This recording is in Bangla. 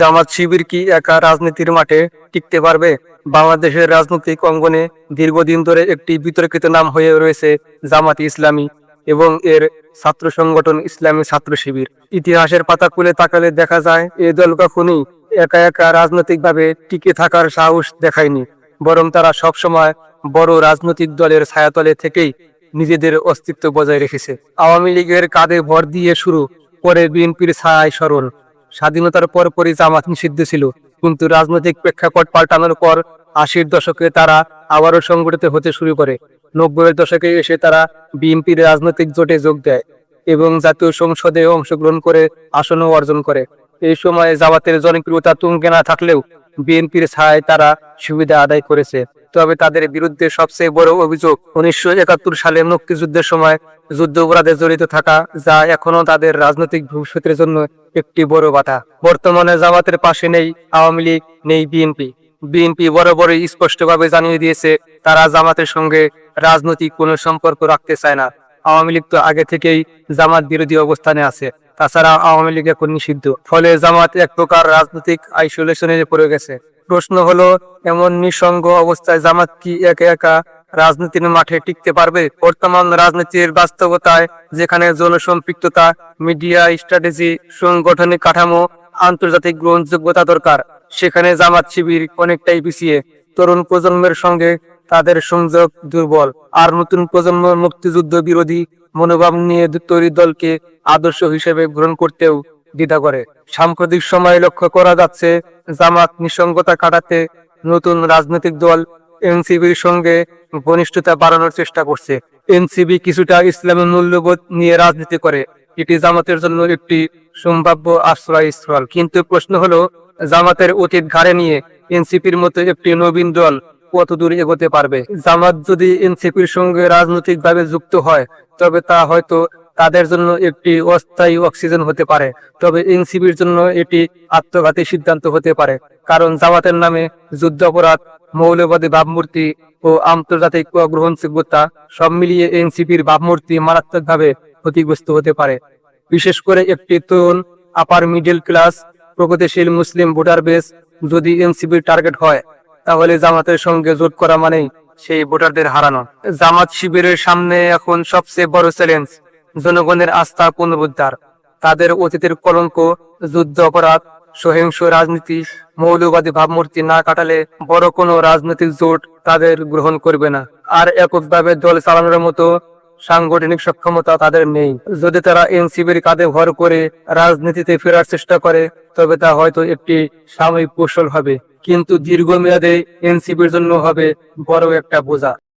জামাত শিবির কি একা রাজনীতির মাঠে টিকতে পারবে? বাংলাদেশের রাজনৈতিক অঙ্গনে দীর্ঘদিন ধরে একটি বিতর্কিত নাম হয়ে রয়েছে জামাত ইসলামী এবং এর ছাত্র সংগঠন ইসলামী ছাত্র শিবির। ইতিহাসের পাতা খুলে তাকালে দেখা যায়, এ দল কখনই একা একা রাজনৈতিকভাবে টিকে থাকার সাহস দেখায়নি, বরং তারা সবসময় বড় রাজনৈতিক দলের ছায়াতলে থেকেই নিজেদের অস্তিত্ব বজায় রেখেছে। আওয়ামী লীগের কাঁধে ভর দিয়ে শুরু পরে বিএনপির ছায় স্মরণ স্বাধীনতার পরপরই জামাত নিষিদ্ধ ছিল। কিন্তু রাজনৈতিক প্রেক্ষাপট পাল্টানোর পর আশির দশকে তারা আবারও সংগঠিত হতে শুরু করে। নব্বইয়ের দশকে এসে তারা বিএনপির রাজনৈতিক জোটে যোগ দেয় এবং জাতীয় সংসদে অংশগ্রহণ করে আসনও অর্জন করে। এই সময়ে জামাতের জনপ্রিয়তা তুঙ্গে না থাকলেও বিএনপির ছায় তারা সুবিধা আদায় করেছে। তবে তাদের বিরুদ্ধে সবচেয়ে বড় অভিযোগ উনিশশো একাত্তর সালে মুক্তিযুদ্ধের সময় যুদ্ধ অপরাধে জড়িত থাকা, যা এখনও তাদের রাজনৈতিক ভবিষ্যতের জন্য একটি বড় বাধা। বর্তমানে জামাতের পাশে নেই আওয়ামী লীগ, নেই বিএনপি। বিএনপি বরাবরই স্পষ্টভাবে জানিয়ে দিয়েছে, তারা জামাতের সঙ্গে রাজনৈতিক কোনো সম্পর্ক রাখতে চায় না। আওয়ামী লীগ তো আগে থেকেই জামাত বিরোধী অবস্থানে আছে, তাছাড়া আওয়ামী লীগ এখন নিষিদ্ধ। ফলে জামাত এক প্রকার রাজনৈতিক আইসোলেশনে পড়ে গেছে। প্রশ্ন হলো, এমন নিঃসঙ্গ অবস্থায় জামাত কি একা একা রাজনীতির মাঠে টিকতে পারবে? বর্তমান রাজনীতির বাস্তবতায় যেখানে জনসম্পৃক্ততা, মিডিয়া স্ট্র্যাটেজি, সংগঠনিক কাঠামো, আন্তর্জাতিক গ্রহণযোগ্যতা দরকার, সেখানে জামাত শিবির অনেকটাই পিছিয়ে। তরুণ প্রজন্মের সঙ্গে তাদের সংযোগ দুর্বল। আর নতুন প্রজন্ম মুক্তিযুদ্ধ বিরোধী মনোভাব নিয়ে তৈরি দলকে আদর্শ হিসেবে গ্রহণ করতেও দ্বিধা করে। সাম্প্রতিক সময়ে লক্ষ্য করা যাচ্ছে, জামাত নিঃসঙ্গতা কাটাতে নতুন রাজনৈতিক দল এনসিবির সঙ্গে ঘনিষ্ঠতা বাড়ানোর চেষ্টা করছে। এনসিবি কিছুটা ইসলামী মূল্যবোধ নিয়ে রাজনীতি করে। এটি জামাতের জন্য একটি সম্ভাব্য আশ্রয়স্থল। কিন্তু প্রশ্ন হলো, জামাতের অতীত ঘাড়ে নিয়ে এনসিপির মতো একটি নবীন দল কত দূর এগোতে পারবে? জামাত যদি এনসিপির সঙ্গে রাজনৈতিকভাবে যুক্ত হয়, তবে তা হয়তো তাদের জন্য একটি অস্থায়ী অক্সিজেন হতে পারে, তবে এনসিপির জন্য এটি আত্মঘাতী সিদ্ধান্ত হতে পারে। কারণ জামাতের নামে যুদ্ধ অপরাধ মৌলবাদী ভাবমূর্তি ও আন্তর্জাতিক গ্রহণযোগ্যতা সব মিলিয়ে এনসিপির ভাবমূর্তি মারাত্মকভাবে ক্ষতিগ্রস্ত হতে পারে। বিশেষ করে একটি তরুণ আপার মিডল ক্লাস প্রগতিশীল মুসলিম ভোটার বেস যদি এনসিপির টার্গেট হয়, তাহলে জামাতের সঙ্গে জোট করা মানেই সেই ভোটারদের হারানো। জামাত শিবিরের সামনে এখন সবচেয়ে বড় চ্যালেঞ্জ জনগণের আস্থা পুনরুদ্ধার, তাদের অতীতের কলঙ্ক, যুদ্ধ অপরাধ, সহিংস রাজনীতি, মৌলবাদী ভাবমূর্তি না কাটালে বড় কোনো রাজনৈতিক জোট তাদের গ্রহণ করবে না। আর এককভাবে দল চালানোর মতো সাংগঠনিক সক্ষমতা তাদের নেই। যদি তারা এনসিবির কাঁধে ভর করে রাজনীতিতে ফেরার চেষ্টা করে, তবে তা হয়তো একটি সাময়িক কৌশল হবে। কিন্তু দীর্ঘমেয়াদে এনসিবির জন্য হবে বড় একটা বোঝা।